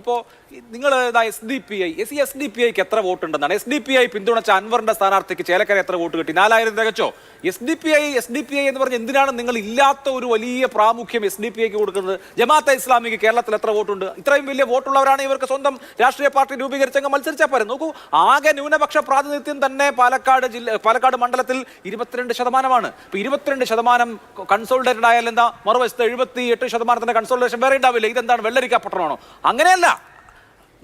ഇപ്പോ നിങ്ങൾ S D P I S S D P ഐക്ക് എത്ര വോട്ട് ഉണ്ടെന്നാണ് എസ് ഡി പി ഐ പിന്തുണച്ച അൻവറിന്റെ സ്ഥാനാർത്ഥിക്ക് ചേലക്കര എത്ര വോട്ട് കിട്ടി? നാലായിരം തികച്ചോ? S D P I S D P I എന്ന് പറഞ്ഞ് എന്തിനാണ് നിങ്ങൾ ഇല്ലാത്ത ഒരു വലിയ പ്രാമുഖ്യം എസ് ഡി പി ഐക്ക് കൊടുക്കുന്നത്? ജമാഅത്തെ ഇസ്ലാമിക്ക് കേരളത്തിൽ എത്ര വോട്ടുണ്ട്? ഇത്രയും വലിയ വോട്ടുള്ളവരാണ് ഇവർക്ക് സ്വന്തം രാഷ്ട്രീയ പാർട്ടി രൂപീകരിച്ചങ്ങ് മത്സരിച്ചാൽ പോരെ. നോക്കൂ ആകെ ന്യൂനപക്ഷ പ്രാതിനിധ്യം തന്നെ പാലക്കാട് ജില്ല പാലക്കാട് മണ്ഡലത്തിൽ ഇരുപത്തിരണ്ട് ശതമാനമാണ്. ഇപ്പൊ ഇരുപത്തിരണ്ട് ശതമാനം കൺസോൾഡേറ്റഡ് ആയാലും എന്താ? മറുവശത്ത് എഴുപത്തി എട്ട് ശതമാനത്തിന്റെ കൺസോൾഡേഷൻ വേറെ ഉണ്ടാവില്ല. ഇതെന്താണ്? വെള്ളരിക്ക പട്ടണമാണോ? അങ്ങനെയല്ല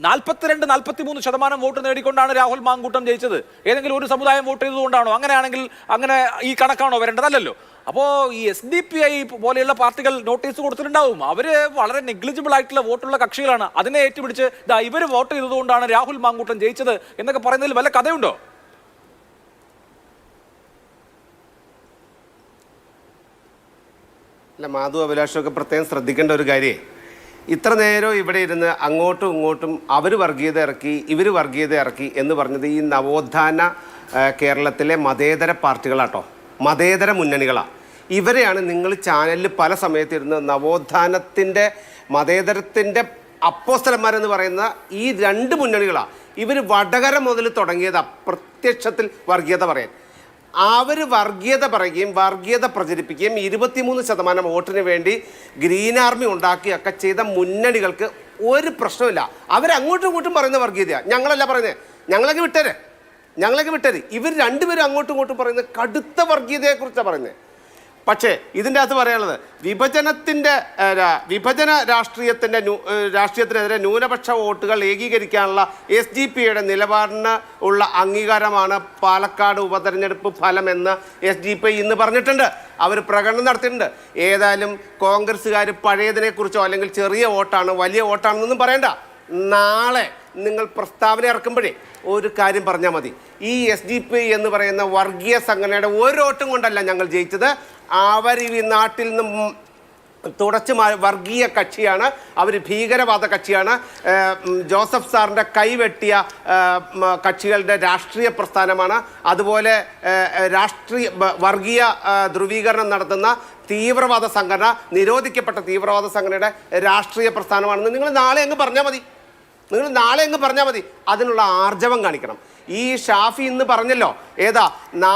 നാൽപ്പത്തിരണ്ട് നാൽപ്പത്തി മൂന്ന് ശതമാനം വോട്ട് നേടിക്കൊണ്ടാണ് രാഹുൽ മാങ്കൂട്ടം ജയിച്ചത്. ഏതെങ്കിലും ഒരു സമുദായം വോട്ട് ചെയ്തതുകൊണ്ടാണോ? അങ്ങനെയാണെങ്കിൽ അങ്ങനെ ഈ കണക്കാണോ വരേണ്ടതല്ലല്ലോ അപ്പോൾ ഈ എസ് ഡി പി ഐ പോലെയുള്ള പാർട്ടികൾ നോട്ടീസ് കൊടുത്തിട്ടുണ്ടാവും. അവർ വളരെ നെഗ്ലിജിബിൾ ആയിട്ടുള്ള വോട്ടുള്ള കക്ഷികളാണ്. അതിനെ ഏറ്റുപിടിച്ച് ഇതാ ഇവർ വോട്ട് ചെയ്തതുകൊണ്ടാണ് രാഹുൽ മാങ്കൂട്ടം ജയിച്ചത് എന്നൊക്കെ പറയുന്നതിൽ വല്ല കഥയുണ്ടോ? അല്ല മാധു അഭിലാഷമൊക്കെ പ്രത്യേകം ശ്രദ്ധിക്കേണ്ട ഒരു കാര്യേ. ഇത്ര നേരം ഇവിടെ ഇരുന്ന് അങ്ങോട്ടും ഇങ്ങോട്ടും അവർ വർഗീയത ഇറക്കി ഇവർ വർഗീയത ഇറക്കി എന്ന് പറഞ്ഞത് ഈ നവോത്ഥാന കേരളത്തിലെ മതേതര പാർട്ടികളാട്ടോ. മതേതര മുന്നണികളാണ് ഇവരെയാണ് നിങ്ങൾ ചാനലിൽ പല സമയത്ത് ഇരുന്ന് നവോത്ഥാനത്തിന്റെ മതേതരത്തിന്റെ അപ്പോസ്തലന്മാരെന്ന് പറയുന്ന ഈ രണ്ട് മുന്നണികളാണ് ഇവർ വടകര മുതൽ തുടങ്ങിയത് അപ്രത്യക്ഷത്തിൽ വർഗീയത പറയാൻ. അവർ വർഗീയത പറയുകയും വർഗീയത പ്രചരിപ്പിക്കുകയും ഇരുപത്തിമൂന്ന് ശതമാനം വോട്ടിന് വേണ്ടി ഗ്രീൻ ആർമി ഉണ്ടാക്കുകയൊക്കെ ചെയ്ത മുന്നണികൾക്ക് ഒരു പ്രശ്നമില്ല അവരങ്ങോട്ടും ഇങ്ങോട്ടും പറയുന്ന വർഗീയതയാണ് ഞങ്ങളല്ല പറയുന്നത് ഞങ്ങളൊക്കെ വിട്ടരെ. ഞങ്ങളൊക്കെ വിട്ടരെ. ഇവർ രണ്ടുപേരും അങ്ങോട്ടും ഇങ്ങോട്ടും പറയുന്നത് കടുത്ത വർഗീയതയെക്കുറിച്ചാണ് പറയുന്നത് പക്ഷേ ഇതിന്റെ അകത്ത് പറയാനുള്ളത് വിഭജനത്തിന്റെ വിഭജന രാഷ്ട്രീയത്തിന്റെ രാഷ്ട്രീയത്തിനെതിരെ ന്യൂനപക്ഷ വോട്ടുകൾ ഏകീകരിക്കാനുള്ള എസ് ഡി പിയുടെ നിലപാടിന് ഉള്ള അംഗീകാരമാണ് പാലക്കാട് ഉപതെരഞ്ഞെടുപ്പ് ഫലമെന്ന് എസ് ഡി പി ഇന്ന് പറഞ്ഞിട്ടുണ്ട്. അവർ പ്രകടനം നടത്തിയിട്ടുണ്ട്. ഏതായാലും കോൺഗ്രസ്സുകാർ പഴയതിനെക്കുറിച്ചോ അല്ലെങ്കിൽ ചെറിയ വോട്ടാണ് വലിയ വോട്ടാണെന്നൊന്നും പറയണ്ട. നാളെ നിങ്ങൾ പ്രസ്താവന ഇറക്കുമ്പോഴേ ഒരു കാര്യം പറഞ്ഞാൽ മതി. ഈ എസ് ഡി പി എന്ന് പറയുന്ന വർഗീയ സംഘടനയുടെ ഒരു വോട്ടും കൊണ്ടല്ല ഞങ്ങൾ ജയിച്ചത്. അവർ ഈ നാട്ടിൽ നിന്നും തുടച്ചു വർഗീയ കക്ഷിയാണ്. അവർ ഭീകരവാദ കക്ഷിയാണ്. ജോസഫ് സാറിന്റെ കൈവെട്ടിയ കക്ഷികളുടെ രാഷ്ട്രീയ പ്രസ്ഥാനമാണ്. അതുപോലെ രാഷ്ട്രീയ വർഗീയ ധ്രുവീകരണം നടത്തുന്ന തീവ്രവാദ സംഘടന നിരോധിക്കപ്പെട്ട തീവ്രവാദ സംഘടനയുടെ രാഷ്ട്രീയ പ്രസ്ഥാനമാണെന്ന് നിങ്ങൾ നാളെ അങ്ങ് പറഞ്ഞാൽ മതി. നിങ്ങൾ നാളെ അങ്ങ് പറഞ്ഞാൽ മതി. അതിനുള്ള ആർജവം കാണിക്കണം. ഈ ഷാഫി ഇന്ന് പറഞ്ഞല്ലോ ഏതാ നാ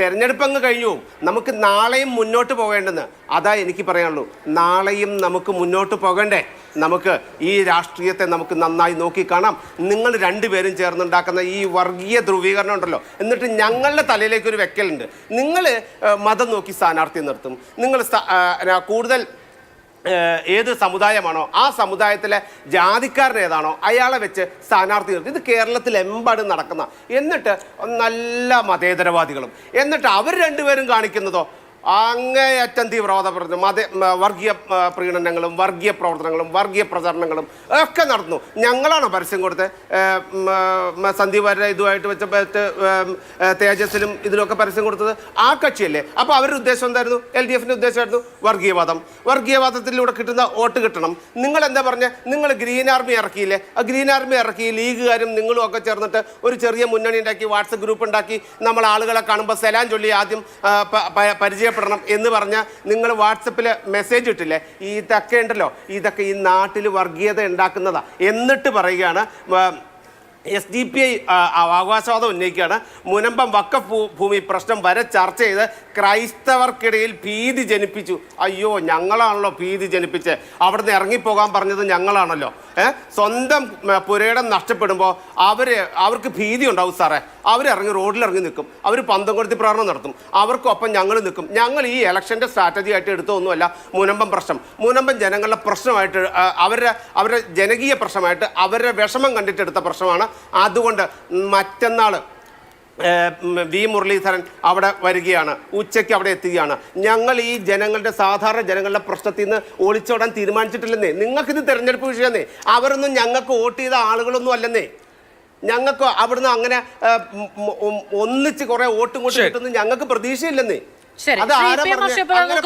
തെരഞ്ഞെടുപ്പ് അങ്ങ് കഴിഞ്ഞു. നമുക്ക് നാളെയും മുന്നോട്ട് പോകേണ്ടെന്ന്. അതാ എനിക്ക് പറയാനുള്ളൂ. നാളെയും നമുക്ക് മുന്നോട്ട് പോകണ്ടേ. നമുക്ക് ഈ രാഷ്ട്രീയത്തെ നമുക്ക് നന്നായി നോക്കിക്കാണാം നിങ്ങൾ രണ്ടുപേരും ചേർന്നുണ്ടാക്കുന്ന ഈ വർഗീയ ധ്രുവീകരണം ഉണ്ടല്ലോ. എന്നിട്ട് ഞങ്ങളുടെ തലയിലേക്ക് ഒരു വെക്കലുണ്ട്. നിങ്ങൾ മതം നോക്കി സ്ഥാനാർത്ഥി നിർത്തും. നിങ്ങൾ കൂടുതൽ ഏത് സമുദായമാണോ ആ സമുദായത്തിലെ ജാതിക്കാരൻ ഏതാണോ അയാളെ വെച്ച് സ്ഥാനാർത്ഥി നിർത്തി. ഇത് കേരളത്തിലെമ്പാടും നടക്കുന്ന. എന്നിട്ട് നല്ല മതേതരവാദികളും. എന്നിട്ട് അവർ രണ്ടുപേരും കാണിക്കുന്നതോ? അങ്ങേയറ്റം തീവ്രവാദ പ്രവർത്തനം മത വർഗീയ പ്രീണനങ്ങളും വർഗീയ പ്രവർത്തനങ്ങളും വർഗീയ പ്രചരണങ്ങളും ഒക്കെ നടന്നു. ഞങ്ങളാണ് പരസ്യം കൊടുത്ത് സന്ദീപ് വരെ ഇതുമായിട്ട് വെച്ച തേജസ്സിലും ഇതിലൊക്കെ പരസ്യം കൊടുത്തത് ആ കക്ഷിയല്ലേ. അപ്പോൾ അവരുടെ ഉദ്ദേശം എന്തായിരുന്നു? എൽ ഡി എഫിന്റെ ഉദ്ദേശമായിരുന്നു വർഗീയവാദം. വർഗീയവാദത്തിലൂടെ കിട്ടുന്ന വോട്ട് കിട്ടണം. നിങ്ങൾ എന്താ പറഞ്ഞ? നിങ്ങൾ ഗ്രീൻ ആർമി ഇറക്കിയില്ലേ? ആ ഗ്രീൻ ആർമി ഇറക്കി ലീഗുകാരും നിങ്ങളും ഒക്കെ ചേർന്നിട്ട് ഒരു ചെറിയ മുന്നണി ഉണ്ടാക്കി വാട്സപ്പ് ഗ്രൂപ്പ് ഉണ്ടാക്കി നമ്മൾ ആളുകളെ കാണുമ്പോൾ സെലാൻ ചൊല്ലി ആദ്യം ആ, പ- പ- പരിചയപ്പെടണം എന്ന് പറഞ്ഞാൽ നിങ്ങൾ വാട്സപ്പിൽ മെസ്സേജ് ഇട്ടില്ലേ? ഇതൊക്കെ ഉണ്ടല്ലോ. ഇതൊക്കെ ഈ നാട്ടിൽ വർഗീയത ഉണ്ടാക്കുന്നതാണ് എന്നിട്ട് പറയുകയാണ് എസ് ഡി പി ഐ അവകാശവാദം ഉന്നയിക്കുകയാണ്. മുനമ്പം വക്ക ഭൂമി പ്രശ്നം വരെ ചർച്ച ചെയ്ത് ക്രൈസ്തവർക്കിടയിൽ ഭീതി ജനിപ്പിച്ചു. അയ്യോ ഞങ്ങളാണല്ലോ ഭീതി ജനിപ്പിച്ച്. അവിടുന്ന് ഇറങ്ങിപ്പോകാൻ പറഞ്ഞത് ഞങ്ങളാണല്ലോ. ഏ? സ്വന്തം പുരയിടം നഷ്ടപ്പെടുമ്പോൾ അവർ അവർക്ക് ഭീതി ഉണ്ടാവും സാറേ. അവരിറങ്ങി റോഡിലിറങ്ങി നിൽക്കും. അവർ പന്തം കൊടുത്തി പ്രകടനം നടത്തും. അവർക്കൊപ്പം ഞങ്ങൾ നിൽക്കും. ഞങ്ങൾ ഈ ഇലക്ഷന്റെ സ്ട്രാറ്റജി ആയിട്ട് എടുത്തൊന്നുമല്ല മുനമ്പം പ്രശ്നം. മുനമ്പം ജനങ്ങളുടെ പ്രശ്നമായിട്ട് അവരുടെ അവരുടെ ജനകീയ പ്രശ്നമായിട്ട് അവരുടെ വിഷമം കണ്ടിട്ടെടുത്ത പ്രശ്നമാണ് അതുകൊണ്ട് മറ്റന്നാൾ വി മുരളീധരൻ അവിടെ വരികയാണ്. ഉച്ചയ്ക്ക് അവിടെ എത്തുകയാണ്. ഞങ്ങൾ ഈ ജനങ്ങളുടെ സാധാരണ ജനങ്ങളുടെ പ്രശ്നത്തിൽ നിന്ന് ഒളിച്ചോടാൻ തീരുമാനിച്ചിട്ടില്ലെന്നേ. നിങ്ങൾക്കിത് തിരഞ്ഞെടുപ്പ് വിഷയമെന്നേ. അവരൊന്നും ഞങ്ങൾക്ക് വോട്ട് ചെയ്ത ആളുകളൊന്നും അല്ലെന്നേ. ഞങ്ങൾക്ക് അവിടുന്ന് അങ്ങനെ ഒന്നിച്ച് കുറെ വോട്ടും കൊണ്ട് കിട്ടുന്നു ഞങ്ങൾക്ക് പ്രതീക്ഷയില്ലെന്നേ. അത് ആരാ. പറഞ്ഞേ?